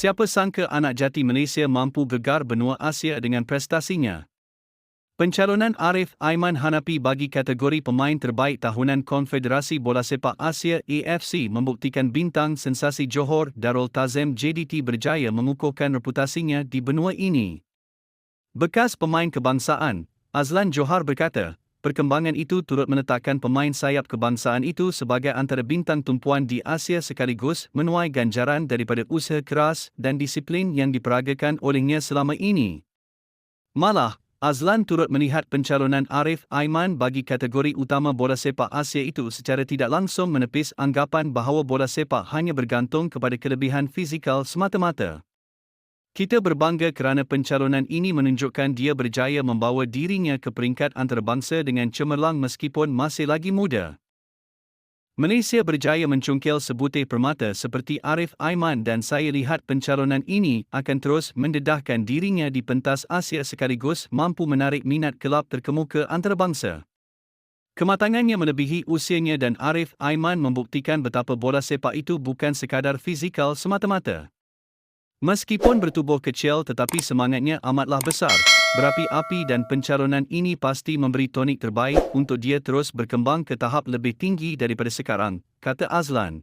Siapa sangka anak jati Malaysia mampu gegar benua Asia dengan prestasinya? Pencalonan Arif Aiman Hanapi bagi kategori pemain terbaik tahunan Konfederasi Bola Sepak Asia AFC membuktikan bintang sensasi Johor Darul Tazim JDT berjaya mengukuhkan reputasinya di benua ini. Bekas pemain kebangsaan, Azlan Johar berkata, perkembangan itu turut menetapkan pemain sayap kebangsaan itu sebagai antara bintang tumpuan di Asia sekaligus menuai ganjaran daripada usaha keras dan disiplin yang diperagakan olehnya selama ini. Malah, Azlan turut melihat pencalonan Arif Aiman bagi kategori utama bola sepak Asia itu secara tidak langsung menepis anggapan bahawa bola sepak hanya bergantung kepada kelebihan fizikal semata-mata. Kita berbangga kerana pencalonan ini menunjukkan dia berjaya membawa dirinya ke peringkat antarabangsa dengan cemerlang meskipun masih lagi muda. Malaysia berjaya mencungkil sebutir permata seperti Arif Aiman dan saya lihat pencalonan ini akan terus mendedahkan dirinya di pentas Asia sekaligus mampu menarik minat kelab terkemuka antarabangsa. Kematangannya melebihi usianya dan Arif Aiman membuktikan betapa bola sepak itu bukan sekadar fizikal semata-mata. Meskipun bertubuh kecil tetapi semangatnya amatlah besar, berapi-api dan pencalonan ini pasti memberi tonik terbaik untuk dia terus berkembang ke tahap lebih tinggi daripada sekarang, kata Azlan.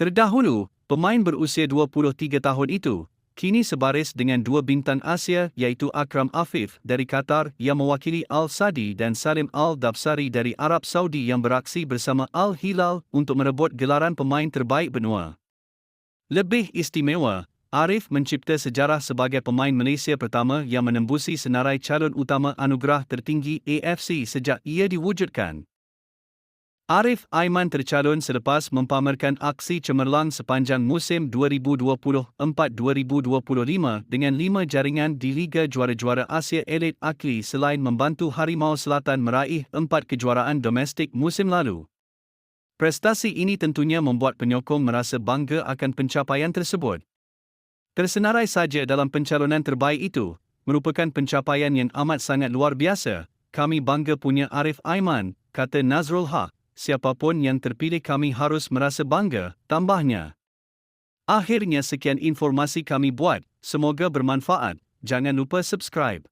Terdahulu, pemain berusia 23 tahun itu, kini sebaris dengan dua bintang Asia iaitu Akram Afif dari Qatar yang mewakili Al-Sadi dan Salim Al-Dabsari dari Arab Saudi yang beraksi bersama Al-Hilal untuk merebut gelaran pemain terbaik benua. Lebih istimewa, Arif mencipta sejarah sebagai pemain Malaysia pertama yang menembusi senarai calon utama anugerah tertinggi AFC sejak ia diwujudkan. Arif Aiman tercalon selepas mempamerkan aksi cemerlang sepanjang musim 2024-2025 dengan lima jaringan di Liga Juara-Juara Asia Elite Akli selain membantu Harimau Selatan meraih empat kejuaraan domestik musim lalu. Prestasi ini tentunya membuat penyokong merasa bangga akan pencapaian tersebut. Tersenarai saja dalam pencalonan terbaik itu, merupakan pencapaian yang amat sangat luar biasa. Kami bangga punya Arif Aiman, kata Nazrul Haq. Siapapun yang terpilih kami harus merasa bangga, tambahnya. Akhirnya sekian informasi kami buat, semoga bermanfaat. Jangan lupa subscribe.